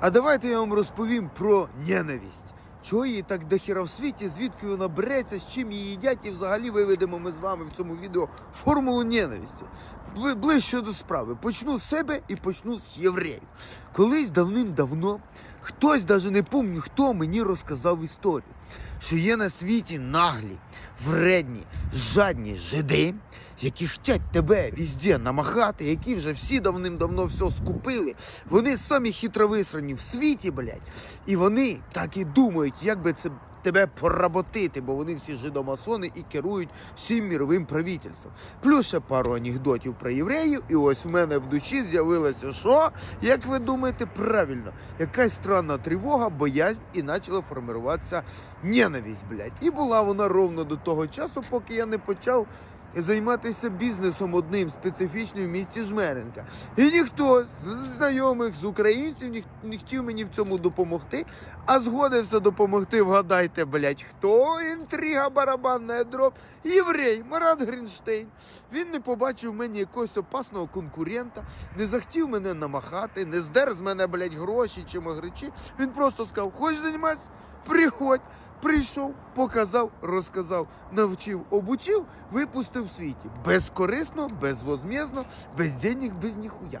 А давайте я вам розповім про ненависть. Чого її так дохіра в світі, звідки вона береться, з чим її їдять, і взагалі виведемо ми з вами в цьому відео формулу ненависті. Ближче до справи. Почну з себе і почну з євреїв. Колись давним-давно хтось, навіть не пам'ятаю, хто мені розказав історію, що є на світі наглі, вредні, жадні жиди, які хотять тебе везде намахати, які вже всі давним-давно все скупили. Вони самі хитро висрані в світі, блядь. І вони так і думають, як би це тебе поработити, бо вони всі жидомасони і керують всім міровим правительством. Плюс ще пару анекдотів про євреїв, і ось в мене в душі з'явилося що? Як ви думаєте, правильно, якась странна тривога, боязнь і почала формуватися ненависть, блядь. І була вона ровно до того часу, поки я не почав займатися бізнесом одним специфічним в місті Жмеренка. І ніхто з знайомих з українців не хотів мені в цьому допомогти, а згодився допомогти. Вгадайте, блядь, хто інтрига барабанна дроб? Єврей Марат Грінштейн. Він не побачив в мені якогось опасного конкурента, не захотів мене намахати, не здер з мене, блядь, гроші чи магричі. Він просто сказав: хочеш займатися? Приходь. Прийшов, показав, розказав, навчив, обучив, випустив в світі. Безкорисно, безвозмєзно, без денег, без ніхуя.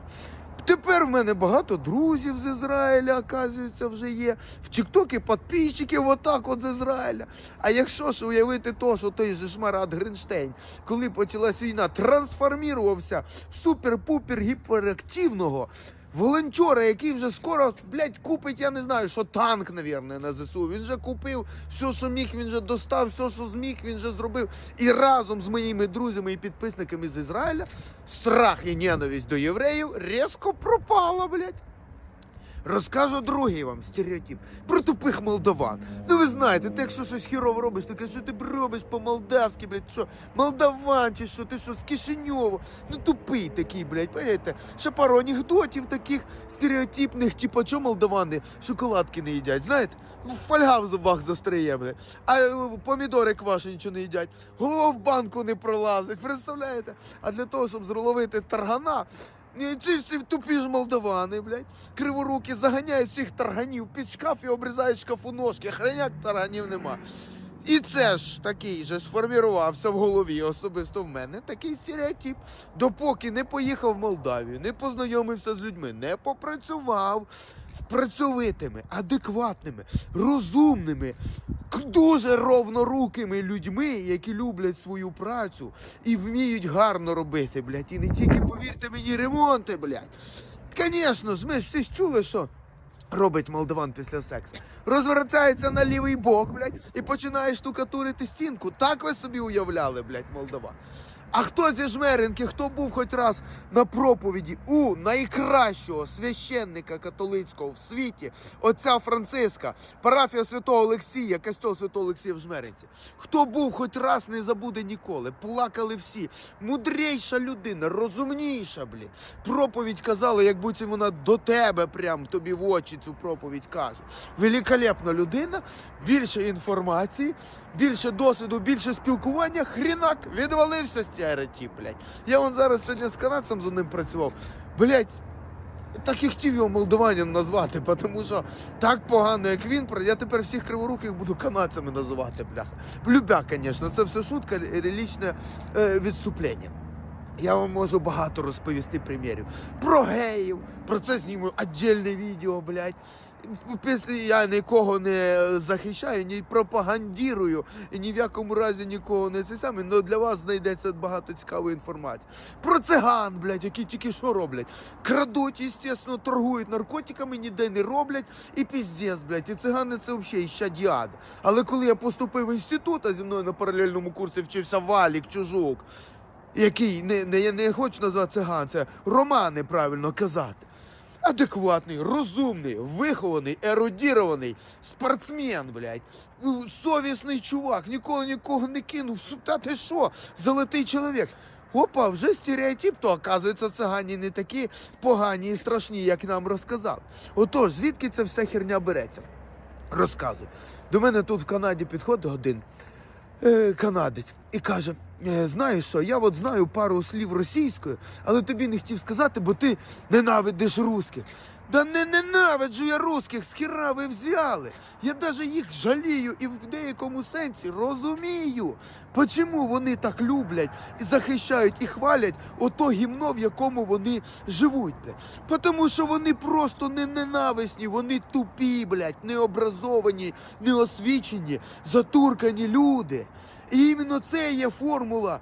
Тепер в мене багато друзів з Ізраїля, оказується, вже є. В Тіктокі підписчиків отак от з Ізраїля. А якщо ж уявити то, що той же Шмарат Гринштейн, коли почалась війна, трансформувався в супер-пупер гіперактивного волонтера, який вже скоро, блядь, купить, я не знаю, що танк, навірно, на ЗСУ. Він вже купив все, що міг, він вже достав, все, що зміг, він вже зробив. І разом з моїми друзями і підписниками з Ізраїля страх і ненависть до євреїв різко пропала, блядь. Розкажу другий вам стереотип про тупих молдаван. Ну ви знаєте, ти якщо щось хірово робиш, ти кажеш, що ти робиш по-молдавськи, блядь, що молдаван чи що, ти що з Кишиньова. Ну тупий такий, блядь, понимаєте? Ще пару анекдотів таких стереотипних, типу, що молдавани шоколадки не їдять, знаєте? Фольга в зубах застряє, блядь. А е, помідори квашені нічого не їдять. Голова в банку не пролазить, представляєте? А для того, щоб зловити таргана, ці всі тупі ж молдавани, блядь, криворуки заганяють всіх тарганів під шкаф і обрізають шкафу ножки. Хреняк тарганів нема. І це ж такий же сформірувався в голові, особисто в мене, такий стереотип. Допоки не поїхав в Молдавію, не познайомився з людьми, не попрацював з працьовитими, адекватними, розумними, дуже ровнорукими людьми, які люблять свою працю і вміють гарно робити, блядь. І не тільки, повірте мені, ремонти, блядь. Звісно ж, ми всі чули, що робить молдаван після сексу. Розвертається на лівий бок, блядь, і починає штукатурити стінку. Так ви собі уявляли, блядь, молдаван. А хто зі жмеринки, хто був хоч раз на проповіді у найкращого священника католицького в світі, отця Франциска, парафія святого Олексія, костьол святого Олексія в Жмеринці. Хто був хоч раз, не забуде ніколи. Плакали всі. Мудрейша людина, розумніша, блін. Проповідь казала, як будь вона до тебе прям тобі в очі цю проповідь каже. Великолепна людина, більше інформації, більше досвіду, більше спілкування. Хрінак відвалився стереотип, блядь. Я вон зараз сьогодні з канадцем з одним працював. Блядь, так і хотів його молдаванем назвати, тому що так погано, як він, я тепер всіх криворуких буду канадцями називати, бляха. Любя, звісно, це все шутка, релічне е, відступлення. Я вам можу багато розповісти примірів. Про геїв, про це зніму віддільне відео, блядь. Після я нікого не захищаю, ні пропагандірую, і ні в якому разі нікого не це саме, але для вас знайдеться багато цікавої інформації. Про циган, блядь, які тільки що роблять. Крадуть, звісно, торгують наркотиками, ніде не роблять. І піздець, блядь, і цигани це взагалі ще діад. Але коли я поступив в інститут, а зі мною на паралельному курсі вчився Валік Чужук, який не, не, не хочу назвати циган, це романи правильно казати. Адекватний, розумний, вихований, ерудірований, спортсмен, блядь. Совісний чувак, ніколи нікого не кинув. Та ти що? Золотий чоловік. Опа, вже стереотип, то оказується, цигані не такі погані і страшні, як нам розказали. Отож, звідки ця вся херня береться? Розказуй. До мене тут в Канаді підходить один е, канадець і каже: знаєш що, я от знаю пару слів російською, але тобі не хотів сказати, бо ти ненавидиш русських. Да не ненавиджу я русських, з ви взяли. Я даже їх жалію і в деякому сенсі розумію, чому вони так люблять і захищають і хвалять ото гімно, в якому вони живуть, блядь. Тому що вони просто не ненависні, вони тупі, блядь, необразовані, неосвічені, затуркані люди. І іменно це є формула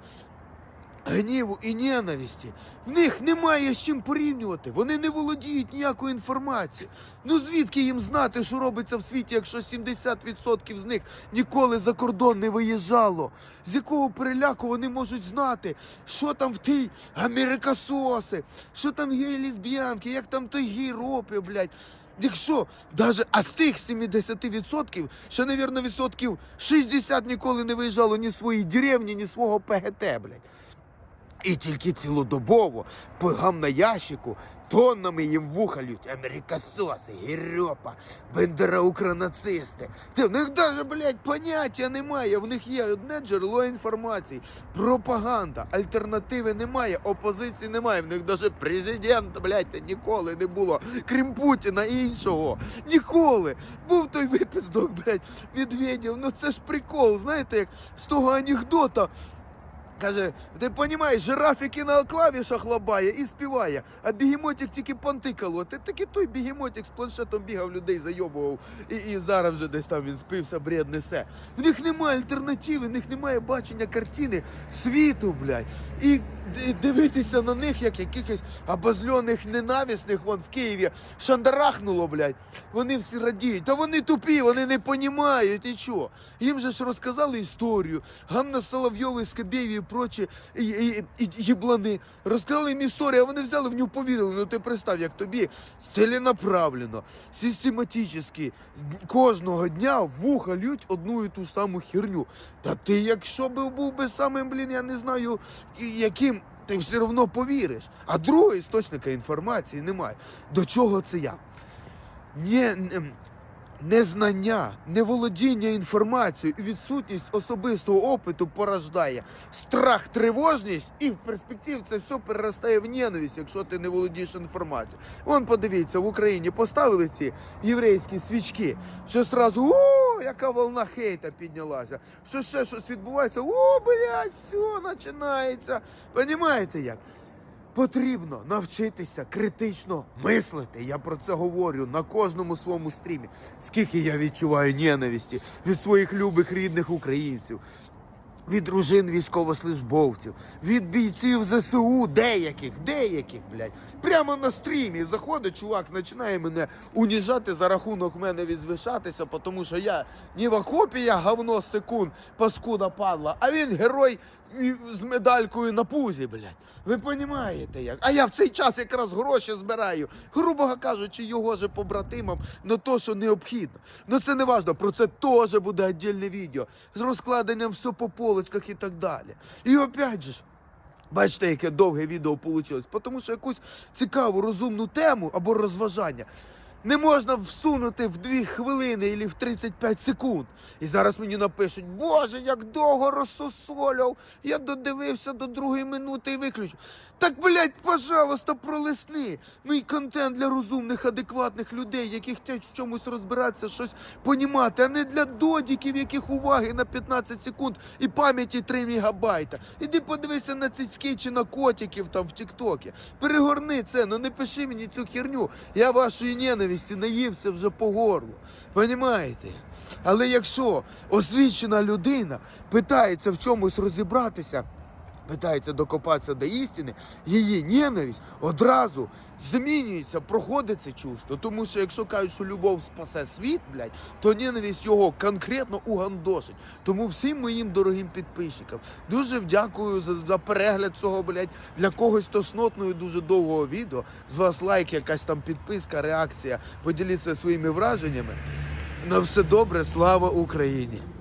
гніву і ненависті. В них немає з чим порівнювати. Вони не володіють ніякою інформацією. Ну звідки їм знати, що робиться в світі, якщо 70% з них ніколи за кордон не виїжджало? З якого переляку вони можуть знати, що там в тій америкососи, що там є лесбіянки, як там той гей ропи, блядь. Якщо даже, а з тих 70%, ще, навірно, відсотків 60 ніколи не виїжджало ні з своєї деревні, ні свого ПГТ, блядь. І тільки цілодобово по гам на ящику тоннами їм вуха лють америкососи, гірьопа, бендера-укранацисти. Та в них даже, блядь, поняття немає. В них є одне джерело інформації. Пропаганда. Альтернативи немає, опозиції немає. В них даже президента, блядь, ніколи не було. Крім Путіна і іншого. Ніколи. Був той випиздок, блядь, Медведєв. Ну це ж прикол, знаєте, як з того анекдота. Каже, ти розумієш, жирафіки на клавішах лабає і співає, а бігемотик тільки понти колоти. Таки той бігемотик з планшетом бігав, людей зайобував, і, і зараз вже десь там він спився, бред несе. В них немає альтернативи, в них немає бачення картини світу, блядь. І дивитися на них, як якихось обозльоних ненависних вон в Києві шандарахнуло, блядь. Вони всі радіють. Та вони тупі, вони не понімають що. Їм же ж розказали історію. Ганна Соловйова, Скабєєві і прочі їблани. Розказали їм історію, а вони взяли в нього повірили. Ну ти представ, як тобі ціленаправленно, систематично, кожного дня вуха лють одну і ту саму херню. Та ти, якщо би був би самим, блін, я не знаю, і- яким. Ти все одно повіриш. А другого істочника інформації немає. До чого це я? Не, незнання, неволодіння інформацією відсутність особистого опиту порождає страх, тривожність, і в перспективі це все переростає в ненависть, якщо ти не володієш інформацією. Вон подивіться, в Україні поставили ці єврейські свічки, що зразу яка волна хейта піднялася. Що ще щось відбувається? О, блядь, все починається. Понімаєте як? Потрібно навчитися критично мислити. Я про це говорю на кожному своєму стрімі. Скільки я відчуваю ненависті від своїх любих рідних українців, від дружин військовослужбовців, від бійців ЗСУ, деяких, деяких, блядь. Прямо на стрімі заходить чувак, починає мене уніжати за рахунок мене відзвишатися, тому що я не в окопі, я говно секунд, паскуда падла, а він герой з медалькою на пузі, блядь. Ви розумієте як? А я в цей час якраз гроші збираю, грубо кажучи, його же побратимам на то, що необхідно. Ну це не важливо, про це теж буде віддільне відео з розкладенням все по полочках і так далі. І опять же ж. Бачите, яке довге відео вийшло. Тому що якусь цікаву, розумну тему або розважання не можна всунути в 2 хвилини або в 35 секунд. І зараз мені напишуть, Боже, як довго розсосоляв, я додивився до другої минути і виключив. Так, блядь, пожалуйста, пролисни. Мій контент для розумних, адекватних людей, яких хочуть в чомусь розбиратися, щось понімати, а не для додіків, яких уваги на 15 секунд і пам'яті 3 мегабайта. Іди подивися на цицьки чи на котиків там в Тіктокі. Перегорни це, ну не пиши мені цю херню. Я вашої ненависті наївся вже по горлу. Понімаєте? Але якщо освічена людина питається в чомусь розібратися, питається докопатися до істини, її ненависть одразу змінюється, проходить це чувство. Тому що якщо кажуть, що любов спасе світ, блядь, то ненависть його конкретно угандошить. Тому всім моїм дорогим підписчикам дуже дякую за, за перегляд цього, блядь, для когось тошнотного і дуже довгого відео. З вас лайк, якась там підписка, реакція. Поділіться своїми враженнями. На все добре, слава Україні!